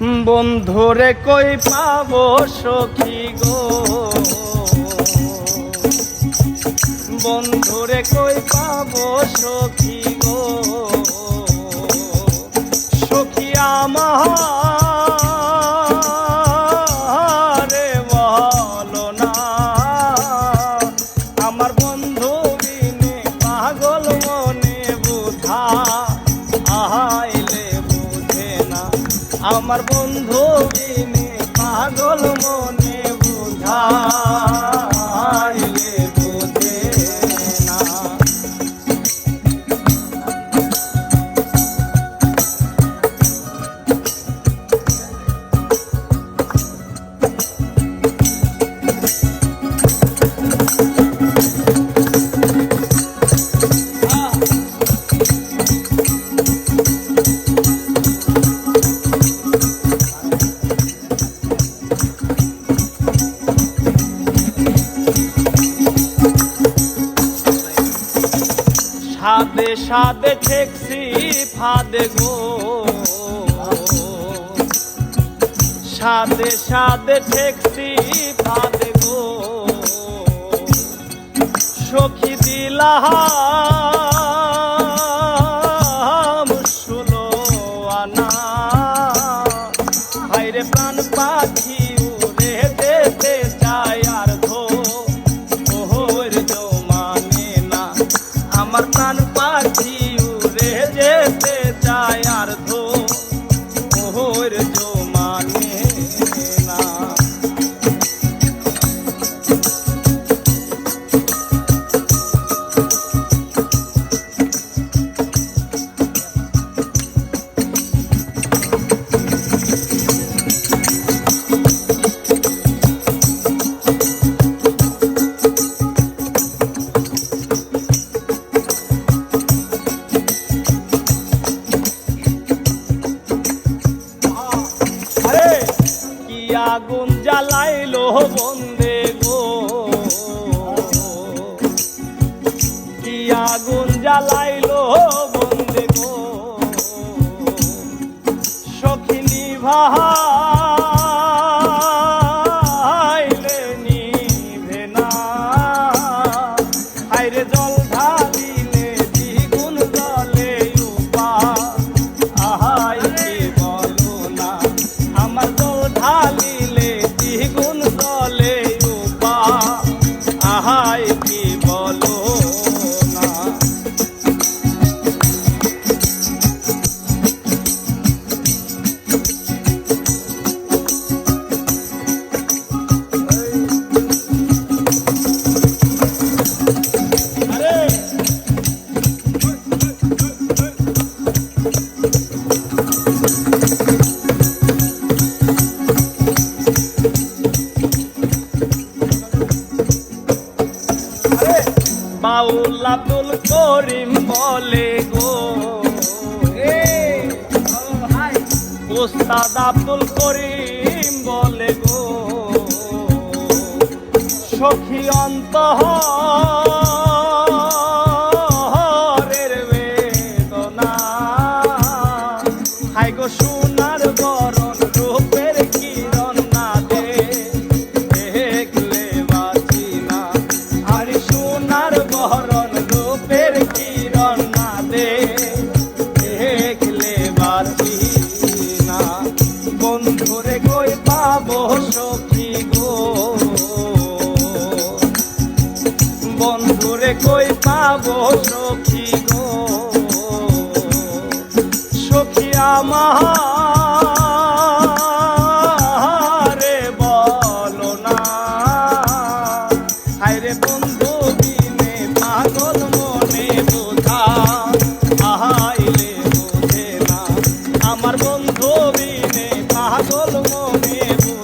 বন্ধুরে কই পাব সখী গো? বন্ধুরে কই পাব সখী সাদে সাদে ঠেকছি ফাদে গো। সাদে সাদে ঠেকছি ফাদে গো। সখী দিলাম আগুন জ্বালাইলো বন্দে গো। কি আগুন জ্বালাইলো বন্দে গো। সখিনী ভাইলে নিভে করিম বলে গো। উস্তাদ আব্দুল করিম বলে গো। সখী অন্তরের সখী গো। সখী আমারে বলো না। হায়রে বন্ধু, দিনে পাগল মনে বোঝা। আহাইলে বোঝে না। আমার বন্ধু বিনে পাগল মনে বোঝা।